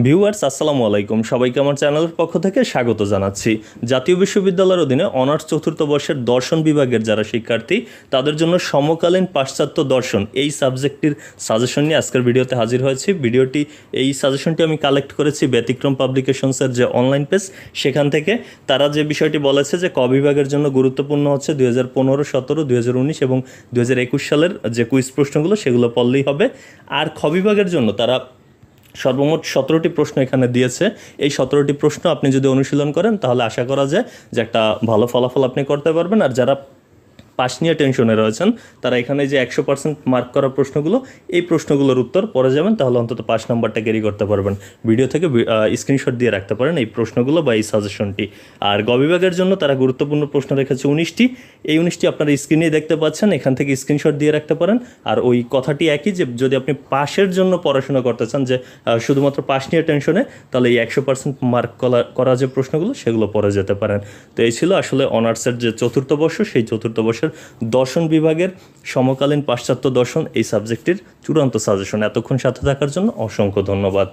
Viewers, আসসালামু আলাইকুম। সবাইকে আমার চ্যানেলের পক্ষ থেকে স্বাগত জানাচ্ছি। জাতীয় বিশ্ববিদ্যালয়ের অধীনে অনার্স চতুর্থ বর্ষের দর্শন বিভাগের যারা শিক্ষার্থী, তাদের জন্য সমকালীন পাশ্চাত্য দর্শন এই সাবজেক্টটির সাজেশন নিয়ে আজকের ভিডিওতে হাজির হয়েছি। ভিডিওটি, এই সাজেশনটি আমি কালেক্ট করেছি ব্যতিক্রম পাবলিকেশনসের যে অনলাইন পেজ সেখান থেকে। তারা যে বিষয়টি বলেছে যে ক বিভাগের জন্য গুরুত্বপূর্ণ হচ্ছে দুই হাজার পনেরো, সতেরো, দুই হাজার উনিশ এবং দুই হাজার একুশ সালের যে কুইজ প্রশ্নগুলো, সেগুলো পড়লেই হবে। আর খ বিভাগের জন্য তারা সর্বমোট সতেরোটি প্রশ্ন এখানে দিয়েছে। এই সতেরোটি প্রশ্ন আপনি যদি অনুশীলন করেন, তাহলে আশা করা যায় যে একটা ভালো ফলাফল আপনি করতে পারবেন। আর যারা পাশ নিয়ে টেনশনে রয়েছেন, তারা এখানে যে একশো পার্সেন্ট মার্ক করা প্রশ্নগুলো, এই প্রশ্নগুলোর উত্তর পরে যাবেন, তাহলে অন্তত পাঁচ নাম্বারটা ক্যারি করতে পারবেন। ভিডিও থেকে স্ক্রিনশট দিয়ে রাখতে পারেন এই প্রশ্নগুলো বা এই সাজেশনটি আর গ বিভাগের জন্য তারা গুরুত্বপূর্ণ প্রশ্ন রেখেছে উনিশটি। এই উনিশটি আপনারা স্ক্রিনে দেখতে পাচ্ছেন, এখান থেকে স্ক্রিনশট দিয়ে রাখতে পারেন। আর ওই কথাটি একই যে, যদি আপনি পাশের জন্য পড়াশোনা করতে চান যে শুধুমাত্র পাশ নিয়ে টেনশনে তাহলে এই একশো পার্সেন্ট মার্ক করা যে প্রশ্নগুলো, সেগুলো পড়ে যেতে পারেন। তো এই ছিল আসলে অনার্সের যে চতুর্থ বর্ষ, সেই চতুর্থ বর্ষের দর্শন বিভাগের সমকালীন পাশ্চাত্য দর্শন এই সাবজেক্টটির চূড়ান্ত সাজেশন এতক্ষণ সাথে থাকার জন্য অসংখ্য ধন্যবাদ।